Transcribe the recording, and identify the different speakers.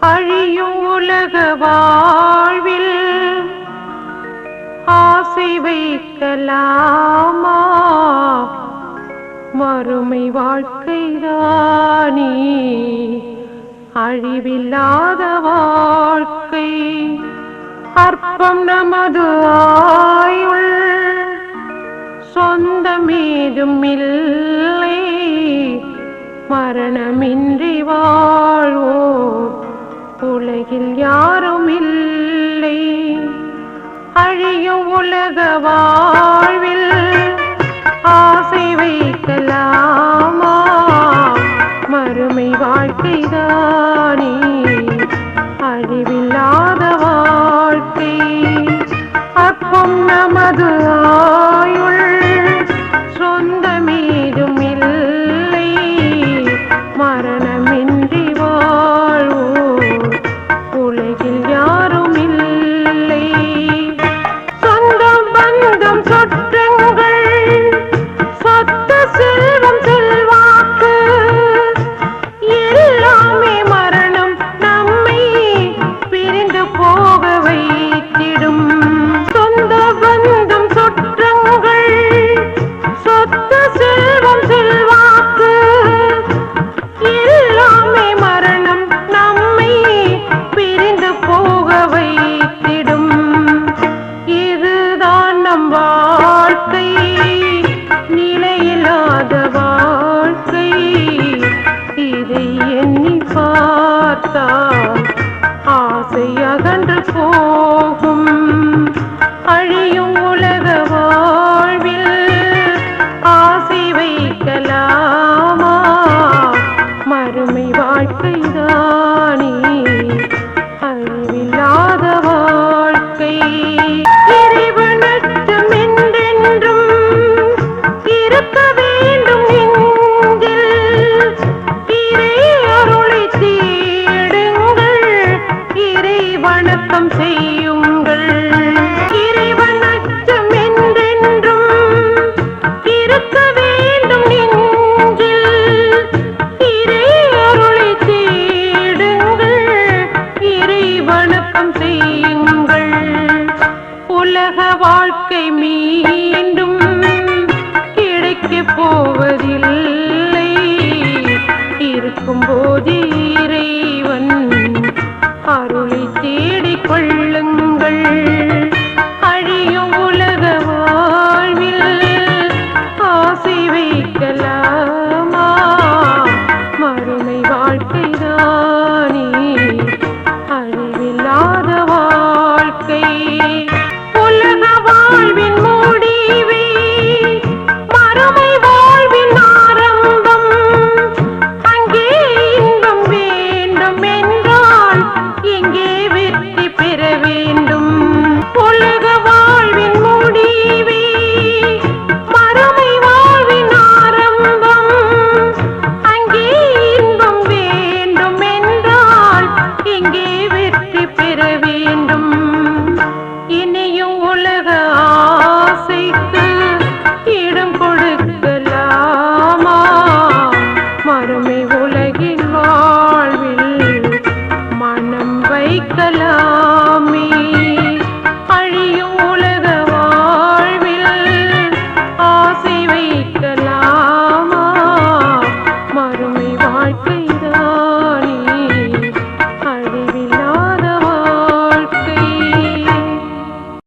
Speaker 1: அழியும் உலக வாழ்வில் ஆசை வைக்கலாமா? மறுமை வாழ்க்கைதானே. அழிவில்லாத வாழ்க்கை அற்பம் நமது ஆயுள். சொந்தமேதும் இல்லை மரணமின்றி வாழ்வோர் உலகில் யாரும் இல்லை அழியும் உலக வாழ்வில் ஆசை வைக்கலாமா? மறுமை வாழ்க்கைதானே அழிவில்லாத வாழ்க்கை. அப்பம் நமது ஆ ஆசை அகன்று போகும். அழியும் உலக வாழ்வில் ஆசை வைக்கலாம். வட்டம் செய்யும்